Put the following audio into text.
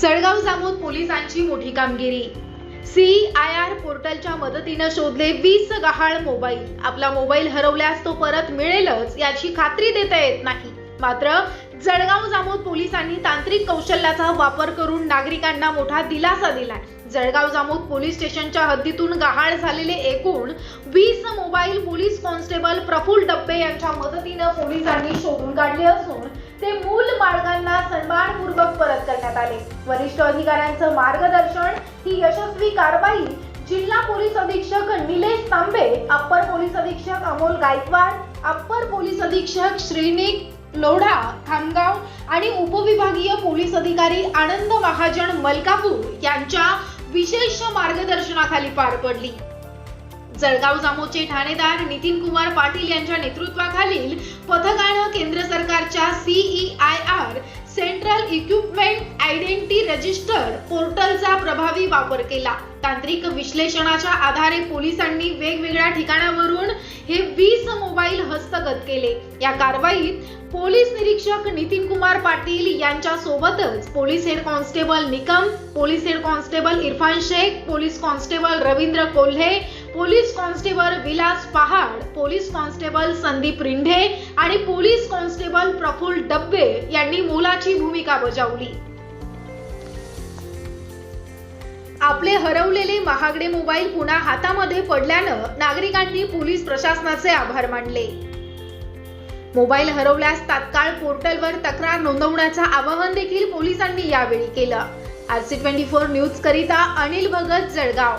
जळगाव जामोद पोलिसांची मोठी कामगिरी. सी आय आर पोर्टलच्या मदतीनं शोधले वीस गहाळ मोबाईल. आपला मोबाईल हरवल्यास तो परत मिळेलच याची खात्री देता येत नाही. मात्र जळगाव जामोद पोलिसांनी तांत्रिक कौशल्याचा वापर करून नागरिकांना मोठा दिलासा दिलाय. जळगाव जामोद पोलीस स्टेशनच्या हद्दीतून गहाळ झालेले एकूण वीस मोबाईल पोलीस कॉन्स्टेबल प्रफुल्ल डब्बे यांच्या मदतीनं पोलिसांनी शोधून काढले असून ते मूल मार्ग आले. वरिष्ठ अधिकाऱ्यांचं मार्गदर्शन ही यशस्वी कारवाई जिल्हा पोलीस अधीक्षक निलेश तांबे अप्पर पोलीस अधीक्षक अमोल गायकवाड अप्पर पोलीस अधीक्षक श्रीनिक लोढा खामगाव आणि उपविभागीय पोलीस अधिकारी आनंद महाजन मलकापूर यांच्या विशेष मार्गदर्शनाखाली पार पडली. जळगाव जामोचे ठाणेदार नितीन कुमार पाटील यांच्या नेतृत्वाखालील पथकानं केंद्र सरकारच्या C E I R central equipment identity register पोर्टलचा प्रभावी वापर केला. तांत्रिक विश्लेषणाच्या आधारे पोलिसांनी वेगवेगळ्या ठिकाणावरून हे वीस मोबाईल हस्तगत केले. या कारवाईत पोलीस निरीक्षक नितीन कुमार पाटील यांच्या सोबतच police head constable Nikam police head constable Irfan Shaikh police constable Ravindra Kolhe police constable Vilas Pahad police constable Sandeep Rindhe आणि पोलीस कॉन्स्टेबल प्रफुल्ल डब्बे यांनी मोलाची भूमिका बजावली. आपले हरवलेले महागडे मोबाईल पुन्हा हातामध्ये पडल्यानं नागरिकांनी पोलीस प्रशासनाचे आभार मानले. मोबाईल हरवल्यास तात्काळ पोर्टलवर तक्रार नोंदवण्याचं आवाहन देखील पोलिसांनी यावेळी केलं. आरसी ट्वेंटी फोर न्यूज करिता अनिल भगत जळगाव.